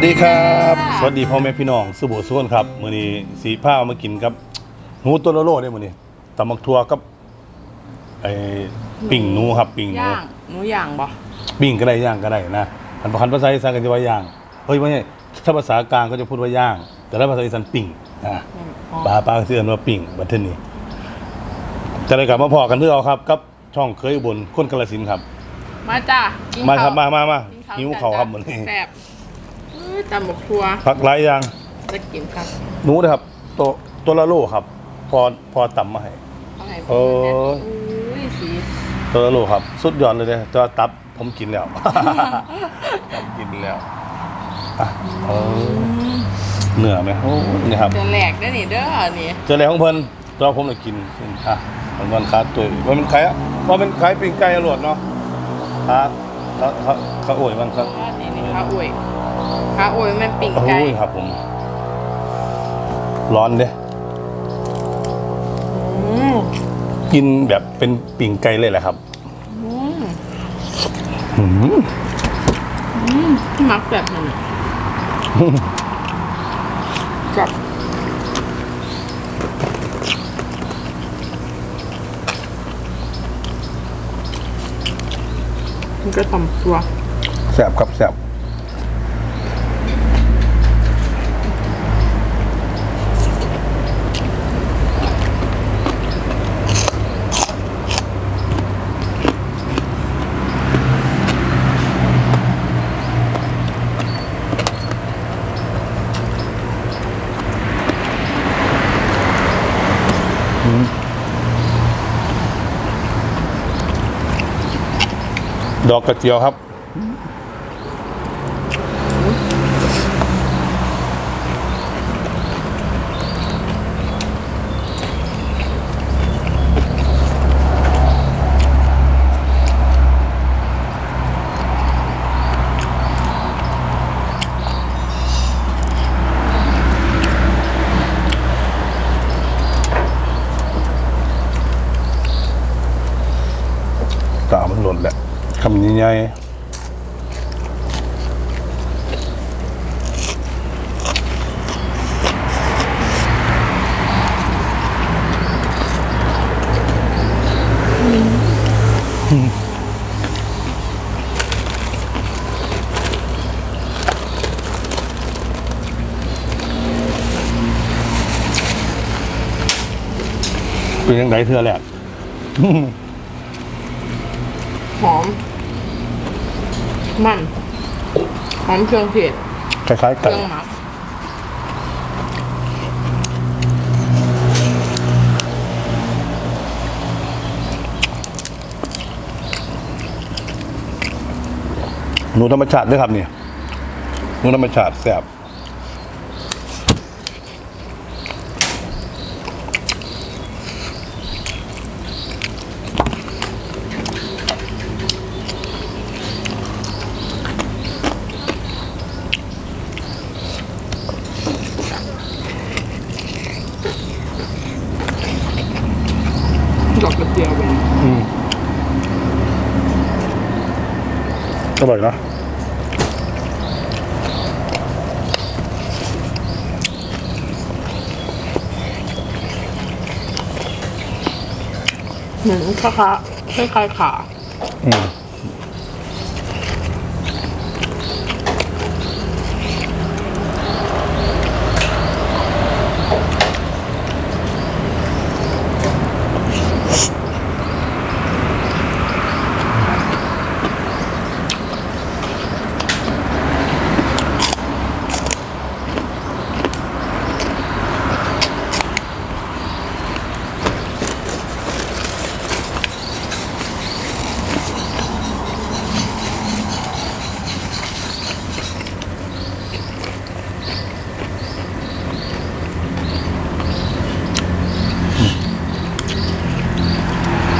สวัสดีครับ สวัสดีพ่อแม่พี่น้องสุโบสุขนครับมื้อนี้สีผ้ามากินครับหนูตัวโลโลเนี่ยมื้อนี้ตำบักทั่วกับไอ้ปิ่งหนูครับปิ่งหนูย่างหนูย่างบ่ปิ้งก็ได้ย่างก็ได้นะอันภาษาอีสานก็จะว่าย่างเฮ้ยไม่ใช่ถ้าภาษากลางก็จะพูดว่าย่าง แต่ถ้าภาษาอีสานปิ่งอะอ๋อปลาปลาเสื่อนว่าปิ่งบัดเทอนี้จะได้กลับมาพอกันเพื่อเอาครับกับช่องเคยอุบลคนกาฬสินธุ์ครับ มาจ้ะกินมาคข้รับมามามากินหิวจ้ะเขาวครับมื้อนี้แซ่บ เอ้ยตำบักทัวผักหลายอย่างจะกินครับหนูนะครับ ตัวตัวละโลครับ พอพอตำมาให้ เอาให้โอ้เพื่อนยเนี่ยอุ้ยสีตัวละโลครับ สุดยอดเลยเนี่ยจะตับผมกินแล้ว ตับกินแล้วอะเออเนื้อไหมโอ้นี่ครับ จะแหลกได้อนี่เด้อนี่เจอแล้วของเพิ่นตัวผมเลยกินอะมันวันค้าตัวว่ามันขายว่ามันขายปิ้งไก่อร่อยเนาะค้าเขาเขาเขาโอ้ยมันครับว่านี่นี่ข้าอวย ข้าอวยมันปิ่งโอ้ไก่ยครับผม ร้อนเด้อืมกินแบบเป็นปิ้งไก่เลยแหละครับอืมอืมอืมมักแบบนี้กับมันก็ตำทัวแซ่บครับแซ่บ ดอกกระเจียวครับ ตามันหล่นแหละคำนี้ ใหญ่เป็นยังไงเธอแหละหอม มันหอมเครื่องเทศคล้ายๆเคไก่รื่องหมักหนูธรรมชาติด้วยครับเนี่ยหนูธรรมชาติแซ่บ ดอกกระเจียวเป็นอร่อยนะเหมือนคล้ายๆคล้ายๆขา อืม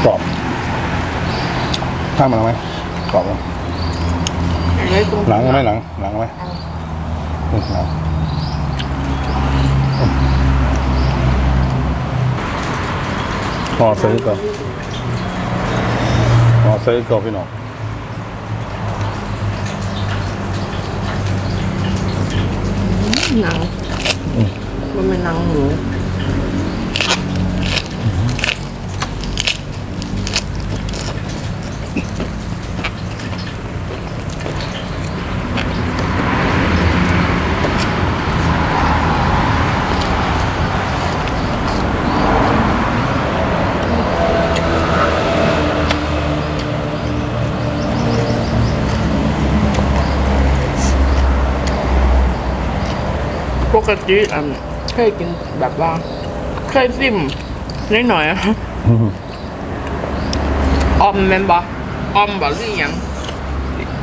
กรอบข้ามมาไหมกรอบไหม อย่างไรตรง หนังไหมหนังหนังไหมอืมหนัง ห่อซื้อก่อนห่อซื้อก่อนพี่น้องหนังมันเป็นหนังหมู กติอันเคยกินแบบว่า เคยซิมนิดหน่อยๆอะออมแมนบอออมบอหรือหยัง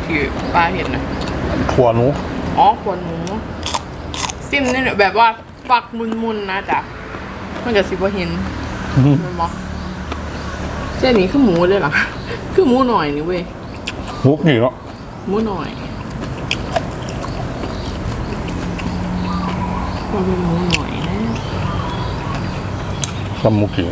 ที่ป้าเห็นนะขัวหนูอ๋อขวนหมูซิมนี่หน่อยแบบว่าฟักมุนๆนะจ๊ะมันกับสิบว่าเห็นแมันบอเส้นนี้คือหมูเลยเหรอคือหมูหน่อยนี่เว้ยมุกนี่เนาะหมูหน่อย มันเป็นหมูหน่อยนะทำมุกนี่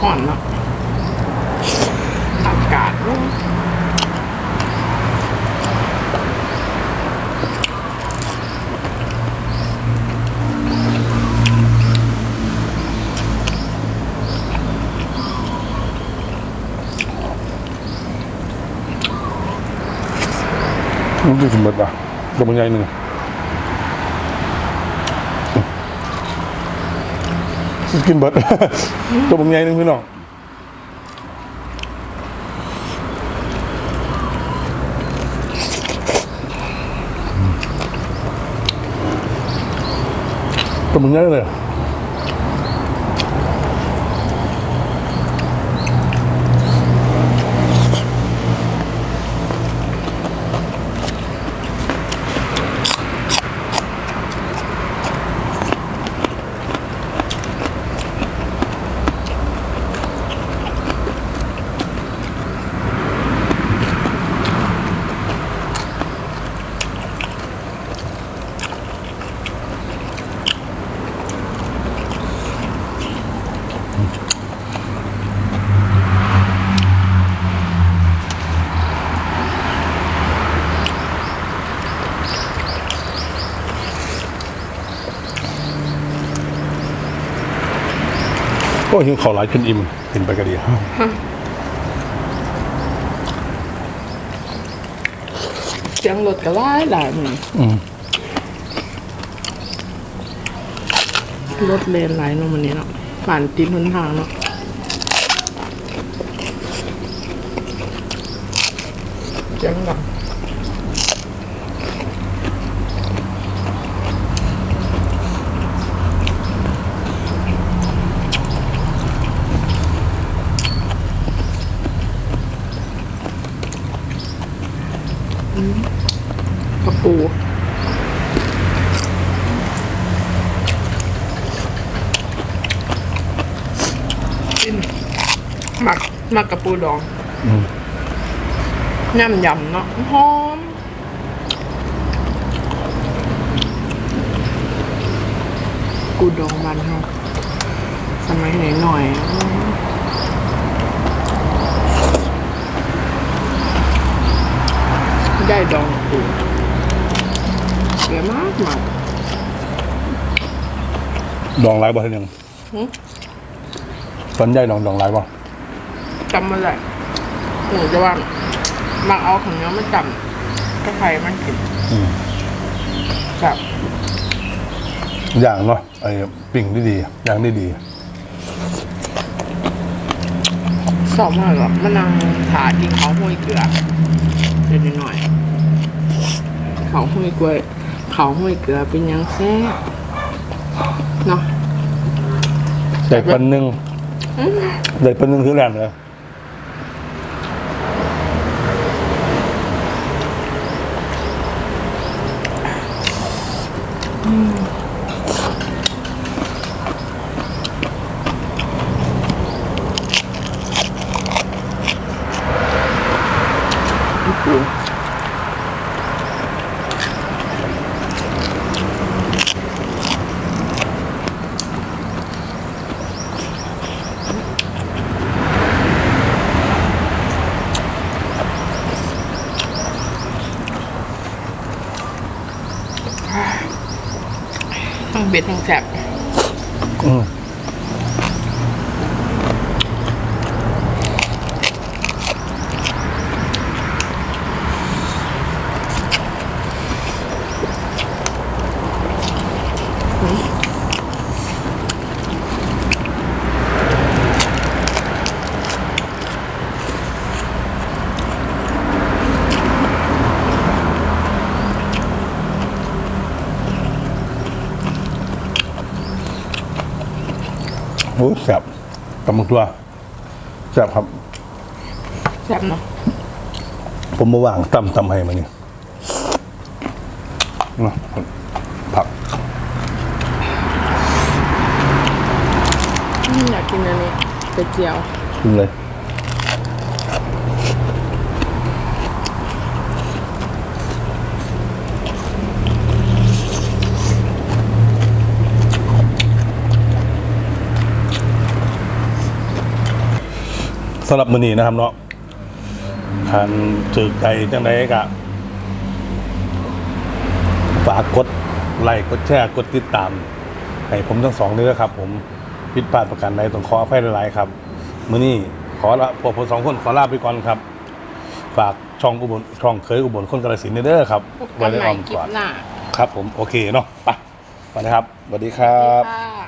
ห่อนเนาะอากาศร้อนมันดูสมบัติอะตัวมันใหญ่หนึ่ง กินเบิด ตัวผมใหญ่นึงพี่น้องตัวผมใหญ่เลย หิวข้าวหลายจนอิ่มกินไปก็ดีเสียงรถก็หลายหลายมืออืมรถเลนหลายเนาะมันนี้เนาะผ่านติดหนทางเนาะเสียงดังอืมกระปู กินห มักหมักกับปูดองอืมยำยำเนาะหอมปูดองมันเนาะสมัยไหนหน่อยได้ดองปูเสียมากมากดองหลายบ่ทันยังหึตอนใหญ่ดองดองหลายบ่ จำมาเลยหนูจะว่ามักเอาของเนื้อมาจำก็ใครมันกินอืมแบบอย่างเนาะไอ้ปิ่งได้ดีอย่างได้ดีสอบมากหรอมันนั่งถากินเขาห้วยเกลือเดี๋ยวหน่อยๆเขาห้วยกล้วยเขาห้วยเกลือเป็นยังแซ่บเนาะแต่ปันหนึ่งเลยเป็นหนึ่งคือแรงเลย ทั้งเบ็ดทั้งแสบอืม โอ้แซ่บกำลังตัวแซ่บครับแสบเนาะผมมาว่างตำตำให้มานี่เนาะผักอืมอยากกินอันนี้เป็ดเจียวกินเลย สำหรับมือนี้นะครับเนาะคันถือใจจังไดกะฝากกดไลค์กดแชร์กดติดตาม ให้ผมทั้งสองนี้นะครับ ผมผิดพลาดประการใดต้องขออภัยหลายๆครับมื้อนี้ขอละพวกผมสองคนขอลาไปก่อนครับ ฝากช่องอุบลช่องเคยอุบลคนกระสินธุ์เด้อครับพบกันใหม่อ้อมคลิกปอดหน้า ครับผมโอเคเนาะไปไปนะครับสวัสดีครับค่ะ